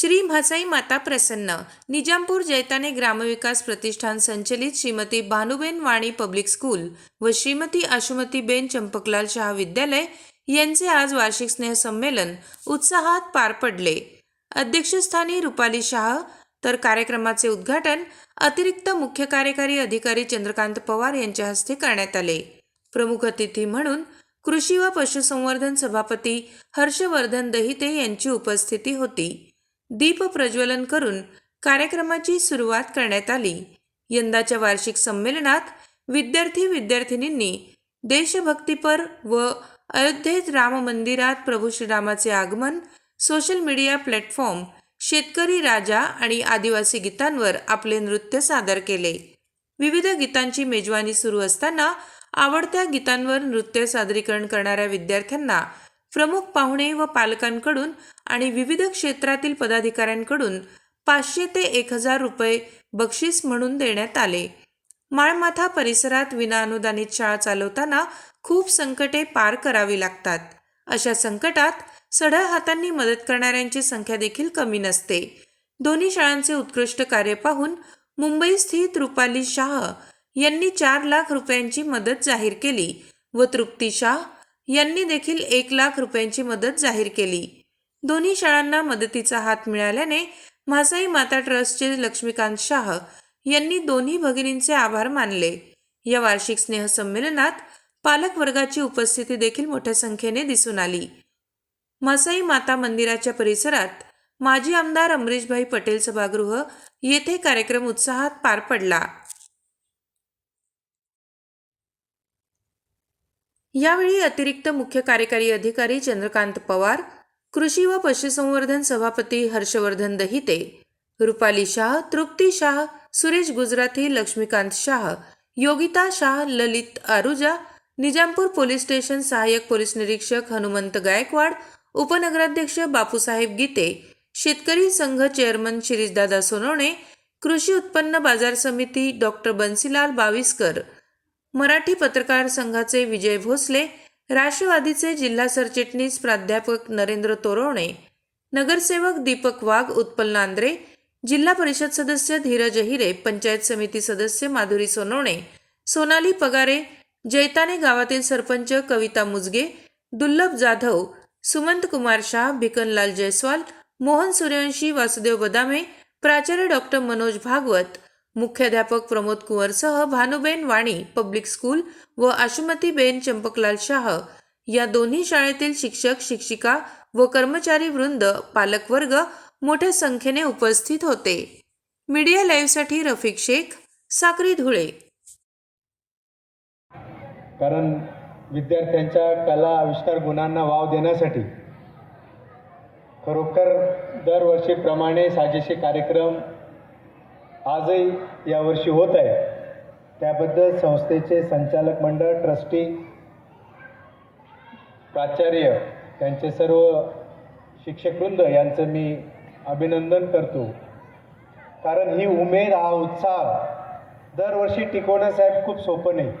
श्री म्हासाई माता प्रसन्न. निजामपूर जैताने ग्रामविकास प्रतिष्ठान संचलित श्रीमती भानुबेन वाणी पब्लिक स्कूल व श्रीमती आशुमतीबेन चंपकलाल शहा विद्यालय यांचे आज वार्षिक स्नेहसंमेलन उत्साहात पार पडले. अध्यक्षस्थानी रुपाली शाह. तर कार्यक्रमाचे उद्घाटन अतिरिक्त मुख्य कार्यकारी अधिकारी चंद्रकांत पवार यांच्या हस्ते करण्यात आले. प्रमुख अतिथी म्हणून कृषी व पशुसंवर्धन सभापती हर्षवर्धन दहिते यांची उपस्थिती होती. दीप प्रज्वलन करून कार्यक्रमाची सुरुवात करण्यात आली. यंदाच्या वार्षिक संमेलनात विद्यार्थी विद्यार्थिनींनी देशभक्तीपर व अयोध्येत राम मंदिरात प्रभू श्रीरामाचे आगमन सोशल मीडिया प्लॅटफॉर्म शेतकरी राजा आणि आदिवासी गीतांवर आपले नृत्य सादर केले. विविध गीतांची मेजवानी सुरू असताना आवडत्या गीतांवर नृत्य सादरीकरण करणाऱ्या विद्यार्थ्यांना प्रमुख पाहुणे व पालकांकडून आणि विविध क्षेत्रातील पदाधिकाऱ्यांकडून पाचशे ते एक हजार रुपये बक्षीस म्हणून देण्यात आले. माळमाथा परिसरात विनाअनुदानित शाळा चालवताना खूप संकटे पार करावी लागतात. अशा संकटात सढळ हातांनी मदत करणाऱ्यांची संख्या देखील कमी नसते. दोन्ही शाळांचे उत्कृष्ट कार्य पाहून मुंबई स्थित रुपाली शाह यांनी चार लाख रुपयांची मदत जाहीर केली व तृप्ती शाह यांनी देखील एक लाख रुपयांची मदत जाहीर केली. दोन्ही शाळांना मदतीचा हात मिळाल्याने म्हासाई माता ट्रस्टचे लक्ष्मीकांत शाह यांनी दोन्ही भगिनींचे आभार मानले. या वार्षिक स्नेहसंमेलनात पालक वर्गाची उपस्थिती देखील मोठ्या संख्येने दिसून आली. म्हासाई माता मंदिराच्या परिसरात माजी आमदार अमरीशभाई पटेल सभागृह येथे कार्यक्रम उत्साहात पार पडला. यावेळी अतिरिक्त मुख्य कार्यकारी अधिकारी चंद्रकांत पवार कृषी व पशुसंवर्धन सभापती हर्षवर्धन दहिते रुपाली शाह तृप्ती शाह सुरेश गुजराथी लक्ष्मीकांत शाह योगिता शाह ललित आरुजा निजामपूर पोलीस स्टेशन सहाय्यक पोलीस निरीक्षक हनुमंत गायकवाड उपनगराध्यक्ष बापूसाहेब गीते शेतकरी संघ चेअरमन शिरीषदादा सोनवणे कृषी उत्पन्न बाजार समिती डॉक्टर बन्सीलाल बाविस्कर मराठी पत्रकार संघाचे विजय भोसले राष्ट्रवादीचे जिल्हा सरचिटणीस प्राध्यापक नरेंद्र तोरवणे नगरसेवक दीपक वाघ उत्पल नांद्रे जिल्हा परिषद सदस्य धीरज हिरे पंचायत समिती सदस्य माधुरी सोनवणे सोनाली पगारे जैताने गावातील सरपंच कविता मुजगे दुर्लभ जाधव सुमंत कुमार शाह भिकनलाल जयस्वाल मोहन सूर्यवंशी वासुदेव बदामे प्राचार्य डॉक्टर मनोज भागवत मुख्याध्यापक प्रमोद कुंवरसह भानुबेन वाणी पब्लिक स्कूल व आशुमतीबेन चंपकलाल शाह. या दोन्ही शाळेतील शिक्षक शिक्षिका व कर्मचारी वृंद पालकवर्ग मोठ्या संख्येने उपस्थित होते. मीडिया लाईव्हसाठी रफिक शेख साक्री धुळे. कारण विद्यार्थ्यांच्या कला आविष्कार गुणांना वाव देण्यासाठी खरोखर दरवर्षीप्रमाणे साजेसे कार्यक्रम आजही यावर्षी होत आहे. त्याबद्दल संस्थेचे संचालक मंडळ ट्रस्टी प्राचार्य त्यांचे सर्व शिक्षकवृंद यांचं मी अभिनंदन करतो. कारण ही उमेद हा उत्साह दरवर्षी टिकवणं साहेब खूप सोपं नाही.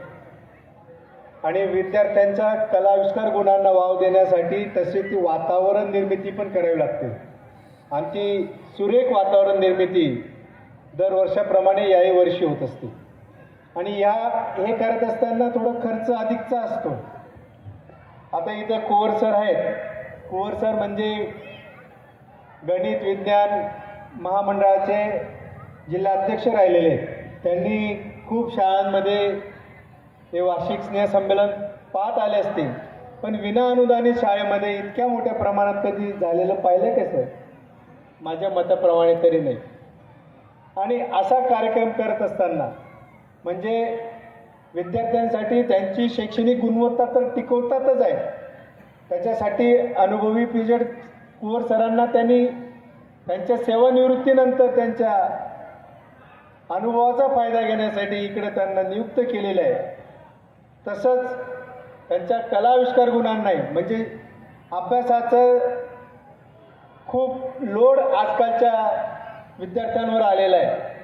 आणि विद्यार्थ्यांच्या कलाविष्कार गुणांना वाव देण्यासाठी तशी ती वातावरण निर्मिती पण करावी लागते. आणि ती सुरेख वातावरण निर्मिती दरवर्षाप्रमाणे याही वर्षी होत असते. आणि या हे करत असताना थोडं खर्च अधिकचा असतो. आता इथं कुंवर सर आहेत. कुंवर सर म्हणजे गणित विज्ञान महामंडळाचे जिल्हाध्यक्ष राहिलेले आहेत. त्यांनी खूप शाळांमध्ये हे वार्षिक स्नेहसंमेलन पाहत आले असतील पण विना अनुदानित शाळेमध्ये इतक्या मोठ्या प्रमाणात कधी झालेलं पाहिलं कसं? माझ्या मताप्रमाणे तरी नाही. आणि असा कार्यक्रम करत असताना म्हणजे विद्यार्थ्यांसाठी त्यांची शैक्षणिक गुणवत्ता तर टिकवतातच आहे. त्याच्यासाठी अनुभवी पिजड कुंवर सरांना त्यांनी त्यांच्या सेवानिवृत्तीनंतर त्यांच्या अनुभवाचा फायदा घेण्यासाठी इकडे त्यांना नियुक्त केलेलं आहे. तसंच त्यांच्या कलाविष्कार गुणांनाही म्हणजे अभ्यासाचं खूप लोड आजकालच्या विद्यार्थ्यांवर आलेला आहे.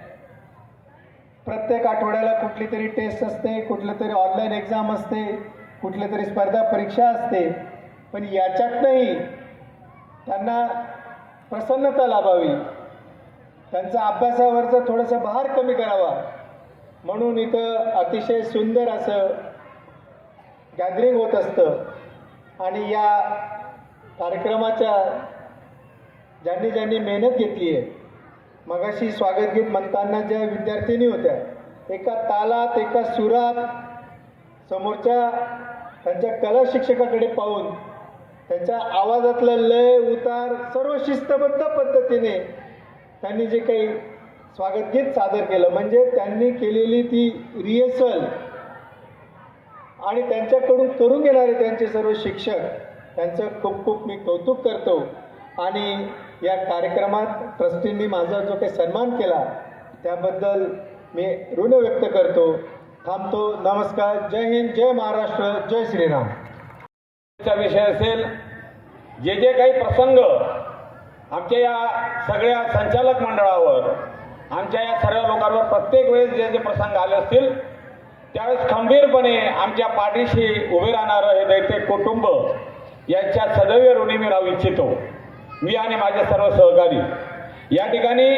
प्रत्येक आठवड्याला कुठली तरी टेस्ट असते कुठलं तरी ऑनलाईन एक्झाम असते कुठली तरी स्पर्धा परीक्षा असते. पण याच्यातनंही त्यांना प्रसन्नता लाभावी. त्यांचा अभ्यासावरचा थोडासा भार कमी करावा. म्हणून इथं अतिशय सुंदर असं गॅदरिंग होत असतं. आणि या कार्यक्रमाच्या ज्यांनी ज्यांनी मेहनत घेतली आहे मगाशी स्वागत गीत म्हणताना ज्या विद्यार्थिनी होत्या एका तालात एका सुरात समोरच्या त्यांच्या कला शिक्षकाकडे पाहून त्यांच्या आवाजातलं लय उतार सर्व शिस्तबद्ध पद्धतीने त्यांनी जे काही स्वागतगीत सादर केलं. म्हणजे त्यांनी केलेली ती रिहर्सल आणि त्यांच्याकडून करून घेणारे त्यांचे सर्व शिक्षक त्यांचं खूप खूप मी कौतुक करतो. आणि या कार्यक्रमात ट्रस्टींनी माझा जो काही सन्मान केला त्याबद्दल मी ऋण व्यक्त करतो. थांबतो. नमस्कार. जय हिंद जय महाराष्ट्र जय श्रीराम. चा विषय असेल जे जे काही प्रसंग आमच्या या सगळ्या संचालक मंडळावर आमच्या या सर्व लोकांवर प्रत्येक वेळेस जे जे प्रसंग आले असतील त्यावेळेस खंबीरपणे आमच्या पाठीशी उभे राहणारं हे दैत्य कुटुंब यांच्या सदैव ऋणी मी राहू इच्छितो. मी आणि माझे सर्व सहकारी. या ठिकाणी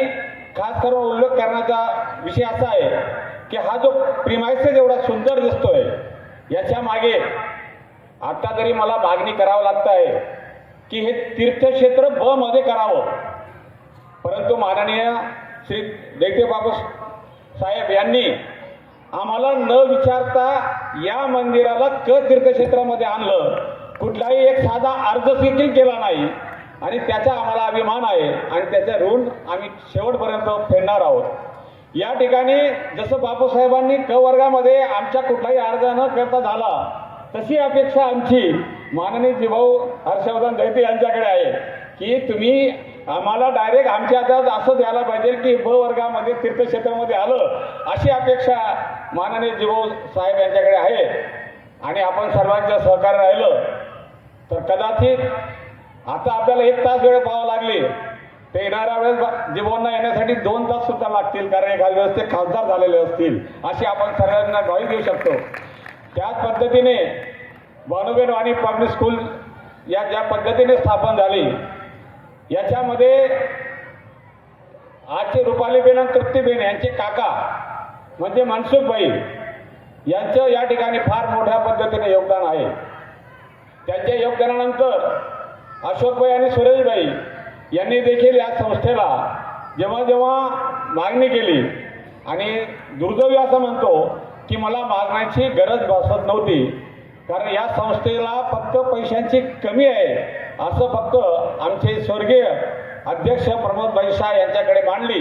खास करून उल्लेख करण्याचा विषय असा आहे की हा जो प्रिमायसेस एवढा सुंदर दिसतोय याच्या मागे आता तरी मला मागणी करावं लागत आहे की हे तीर्थक्षेत्र ब मध्ये करावं. परंतु माननीय श्री देखे बाबू साहेब यांनी आम्हाला न विचारता या मंदिराला क तीर्थक्षेत्रामध्ये आणलं. कुठलाही एक साधा अर्ज देखील केला नाही. आणि त्याचा आम्हाला अभिमान आहे आणि त्याचे ऋण आम्ही शेवटपर्यंत फेडणार आहोत. या ठिकाणी जसं बापूसाहेबांनी क वर्गामध्ये आमच्या कुठलाही अर्ज न करता झाला तशी अपेक्षा आमची माननीय जिभाऊ हर्षवर्धन दैते यांच्याकडे आहे की तुम्ही आम्हाला डायरेक्ट आमच्या हातात असं द्यायला पाहिजे की ब वर्गामध्ये तीर्थक्षेत्रामध्ये आलं अशी अपेक्षा माननीय जिभाऊ साहेब यांच्याकडे आहे. आणि आपण सर्वांच्या सहकार्य राहिलं तर कदाचित आता आपल्याला एक तास वेळ पाहावं लागले. ते येणाऱ्या वेळेस जीवनना येण्यासाठी दोन तास सुद्धा लागतील कारण एखाद्या वेळेस ते खासदार झालेले असतील अशी आपण सगळ्यांना ग्वाही देऊ शकतो. त्याच पद्धतीने बानुबेन वाणी पब्लिक स्कूल या ज्या पद्धतीने स्थापन झाली याच्यामध्ये आजचे रुपालीबेन आणि तृप्तीबेन यांचे काका म्हणजे मनसुखबाई यांचं या ठिकाणी फार मोठ्या पद्धतीने योगदान आहे. त्यांच्या योगदानानंतर अशोकबाई आणि सुरेशबाई यांनी देखील या संस्थेला जेव्हा जेव्हा मागणी केली आणि दुर्दैवी असं म्हणतो की मला मागण्याची गरज भासत नव्हती कारण या संस्थेला फक्त पैशांची कमी आहे असं फक्त आमचे स्वर्गीय अध्यक्ष प्रमोदभाई शाह यांच्याकडे मांडली.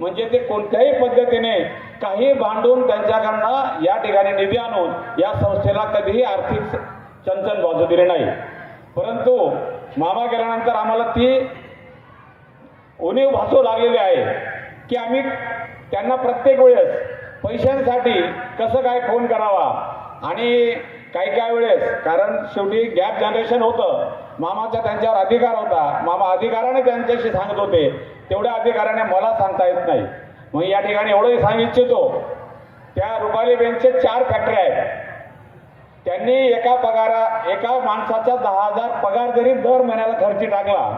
म्हणजे ते कोणत्याही पद्धतीने काही भांडून त्यांच्याकडनं या ठिकाणी निधी आणून या संस्थेला कधीही आर्थिक चंचल बाजू दिली नाही. परंतु मामा गेल्यानंतर आम्हाला ती उणीव भासू लागलेली आहे की आम्ही त्यांना प्रत्येक वेळेस पैशांसाठी कसं काय फोन करावा आणि काही काही वेळेस कारण शेवटी गॅप जनरेशन होतं. मामाचा त्यांच्यावर अधिकार होता. मामा अधिकाराने त्यांच्याशी सांगत होते. तेवढ्या अधिकाराने मला सांगता येत नाही. मग या ठिकाणी एवढंही सांगू इच्छितो त्या रुपाली बेनचे चार फॅक्टरी आहेत. त्यांनी एका पगारा एका माणसाचा दहा हजार पगार जरी दर महिन्याला खर्ची टाकला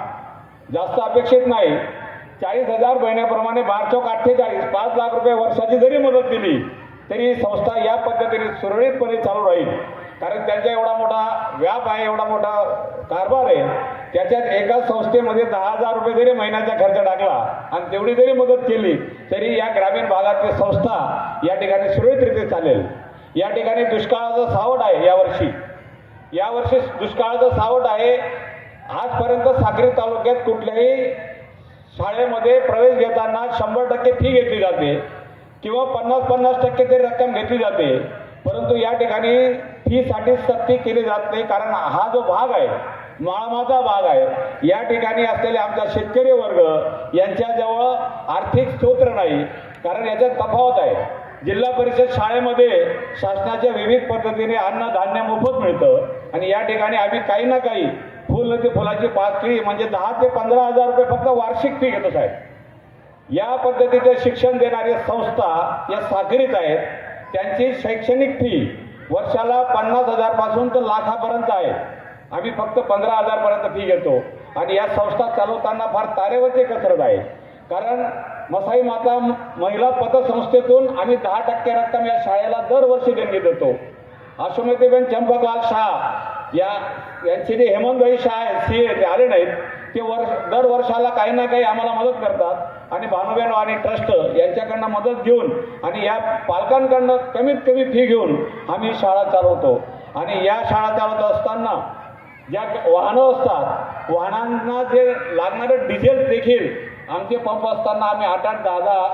जास्त अपेक्षित नाही. चाळीस हजार महिन्याप्रमाणे बार चौक अठ्ठेचाळीस पाच लाख रुपये वर्षाची जरी मदत दिली तरी ही संस्था या पद्धतीने सुरळीतपणे चालू राहील. कारण त्यांचा एवढा मोठा व्याप आहे एवढा मोठा कारभार आहे. त्याच्यात एका संस्थेमध्ये दहा हजार रुपये जरी महिन्याचा खर्च टाकला आणि तेवढी जरी मदत केली तरी या ग्रामीण भागातली संस्था या ठिकाणी सुरळीतरित्या चालेल. या ठिकाणी दुष्काळाचं सावट आहे यावर्षी यावर्षी दुष्काळाचं सावट आहे. आजपर्यंत साक्री तालुक्यात कुठल्याही शाळेमध्ये प्रवेश घेताना शंभर टक्के फी घेतली जाते किंवा पन्नास पन्नास टक्के तरी रक्कम घेतली जाते. परंतु या ठिकाणी फीसाठी सक्ती केली जात नाही कारण हा जो भाग आहे माळमाचा भाग आहे या ठिकाणी असलेले आमचा शेतकरी वर्ग यांच्याजवळ आर्थिक स्तोत्र नाही. कारण याच्यात तफावत आहे. जिल्हा परिषद शाळेमध्ये शासनाच्या विविध पद्धतीने अन्न धान्य मोफत मिळतं. आणि या ठिकाणी आम्ही काही ना काही फुल ते फुलाची पाकळी म्हणजे दहा ते पंधरा हजार रुपये फक्त वार्षिक फी घेतो साहेब. या पद्धतीचे शिक्षण देणाऱ्या संस्था या सागरीत आहेत. त्यांची शैक्षणिक फी वर्षाला पन्नास हजारपासून तर लाखापर्यंत आहे. आम्ही फक्त पंधरा हजारपर्यंत फी घेतो. आणि या संस्था चालवताना फार तारेवरची कसरत आहे. कारण मसाई माता महिला पतसंस्थेतून आम्ही दहा टक्के रक्कम या शाळेला दरवर्षी देणगी देतो. आशुमतीबेन चंपकलाल शाह या यांचे जे हेमंतभाई शाह आहेत सी ते आले नाहीत. ते वर्ष दर वर्षाला काही ना काही आम्हाला मदत करतात आणि भानुबेन आणि ट्रस्ट यांच्याकडनं मदत घेऊन आणि या पालकांकडनं कमीत कमी फी घेऊन आम्ही शाळा चालवतो. आणि या शाळा चालवत असताना ज्या वाहनं असतात वाहनांना जे लागणारं डिझेल देखील आमचे पंप असताना आम्ही आठ आठ दहा दहा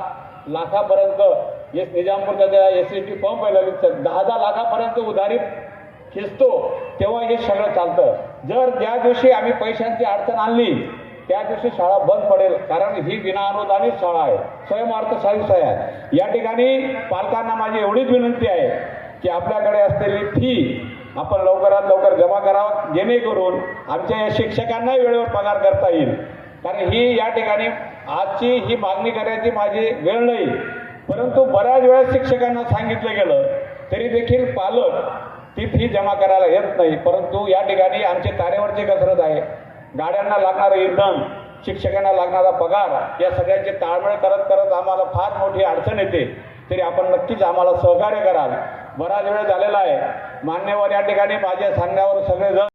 लाखापर्यंत एस निजामपूरचा एस एस टी पंप आहे दहा दहा लाखापर्यंत उधारी खेचतो तेव्हा हे सगळं चालतं. जर ज्या दिवशी आम्ही पैशांची अडचण आणली त्या दिवशी शाळा बंद पडेल कारण ही विनाअनुदानित शाळा आहे. स्वयंअर्थशाही शाळा आहे. या ठिकाणी पालकांना माझी एवढीच विनंती आहे की आपल्याकडे असलेली फी आपण लवकरात लवकर जमा करावं जेणेकरून आमच्या या शिक्षकांनाही वेळेवर पगार करता येईल. कारण ही या ठिकाणी आजची ही मागणी करायची माझी वेळ नाही. परंतु बऱ्याच वेळा शिक्षकांना सांगितलं गेलं तरी देखील पालक ती फी जमा करायला येत नाही. परंतु या ठिकाणी आमची तारेवरची कसरत आहे. गाड्यांना लागणारं इंधन शिक्षकांना लागणारा पगार या सगळ्यांची ताळमेळ करत करत आम्हाला फार मोठी अडचण येते. तरी आपण नक्कीच आम्हाला सहकार्य कराल. बराच वेळ झालेला आहे. मान्यवर या ठिकाणी माझ्या सांगण्यावर सगळेजण